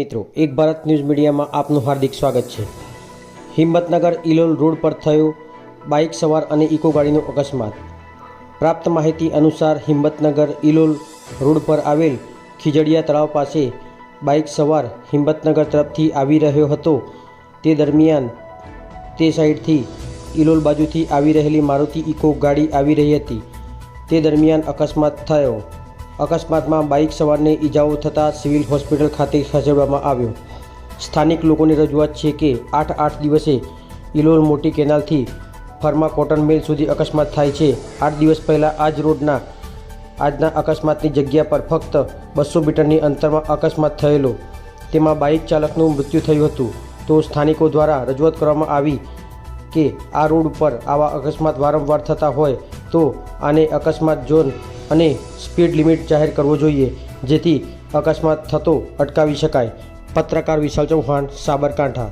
મિત્રો, એક ભારત ન્યૂઝ મીડિયામાં આપનું હાર્દિક સ્વાગત છે. હિંમતનગર ઇલોલ રોડ પર થયો બાઇક સવાર અને ઇકો ગાડીનો અકસ્માત. પ્રાપ્ત માહિતી અનુસાર હિંમતનગર ઇલોલ રોડ પર આવેલ ખીજડીયા તળાવ પાસે બાઇક સવાર હિંમતનગર તરફથી આવી રહ્યો હતો. તે દરમિયાન તે સાઈડથી ઇલોલ બાજુથી આવી રહેલી મારુતિ ઇકો ગાડી આવી રહી હતી. તે દરમિયાન અકસ્માત થયો. અકસ્માતમાં બાઇક સવારને ઈજાઓ થતાં સિવિલ હોસ્પિટલ ખાતે ખસેડવામાં આવ્યો. સ્થાનિક લોકોની રજૂઆત છે કે આઠ આઠ દિવસે ઇલોર મોટી કેનાલથી ફર્મા કોટન મિલ સુધી અકસ્માત થાય છે. આઠ દિવસ પહેલાં આ જ રોડના, આજના અકસ્માતની જગ્યા પર ફક્ત બસો મીટરની અંતરમાં અકસ્માત થયેલો. તેમાં બાઇક ચાલકનું મૃત્યુ થયું હતું. તો સ્થાનિકો દ્વારા રજૂઆત કરવામાં આવી કે આ રોડ ઉપર આવા અકસ્માત વારંવાર થતા હોય તો આને અકસ્માત ઝોન અને સ્પીડ લિમિટ જાહેર કરવો જોઈએ, જેથી અકસ્માત થતો અટકાવી શકાય. પત્રકાર વિશાલ ચૌહાણ, સાબરકાંઠા.